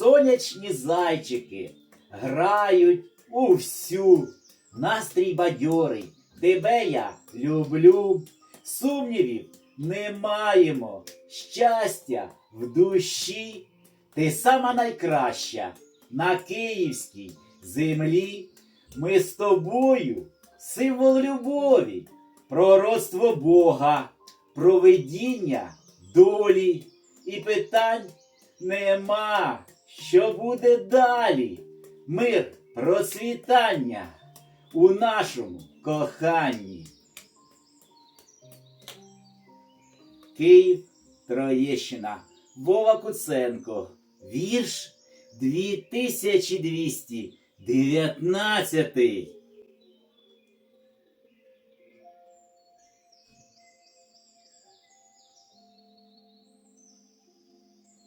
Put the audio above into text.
сонячні зайчики грають увсю. Настрій бадьорий, тебе я люблю. Сумнівів не маємо, щастя в душі. Ти сама найкраща на київській землі. Ми з тобою символ любові, пророцтво Бога, провидіння долі і питань нема. Що буде далі? Мир, процвітання у нашому коханні. Київ, Троєщина, Вова Куценко. Вірш 2219.